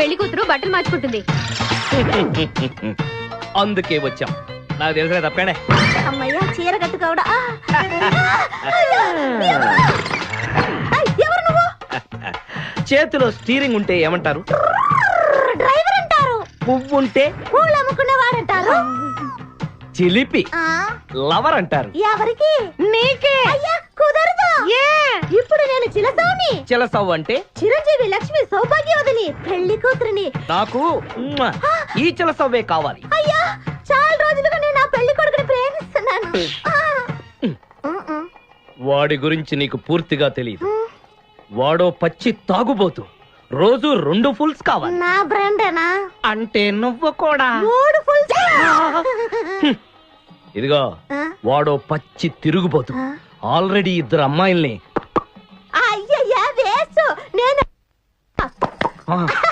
పెళ్ళి కూతురు బట్టలు మార్చుకుంటుంది. అందుకే వచ్చాం. నాకు తెలిసిన తప్పకనే అమ్మయ్య చీర కట్టుకోవడా. ఎవరు నువ్వు చేతిలో స్టీరింగ్ ఉంటే ఏమంటారు? డ్రైవర్ అంటారు. పువ్వు ఉంటే? పూలు అమ్ముకునేవాడంటారు చిలిపి లవర్ అంటారు. ఎవరికి? నీకే. అయ్యా కుదరదు. చిలసవ్వు అంటే చిరంజీవి లక్ష్మి సౌభాగ్యవతిని పెళ్ళి కూతురిని. నాకు ఈ చిలసవ్వే కావాలి. అయ్యా చాలా రోజులుగా నేను నా పెళ్ళి కొడుకుని ప్రేమిస్తున్నాను. వాడి గురించి నీకు పూర్తిగా తెలియదు. వాడో పచ్చి తాగుబోతు. రోజు రెండు ఫుల్స్ కావాలి. నా బ్రాండేనా? అంటే నువ్వు కూడా. మూడు ఫుల్ ఇదిగో వాడో పచ్చి తిరుగుబోతు. ఆల్రెడీ ఇద్దరు అమ్మాయిల్ని 啊。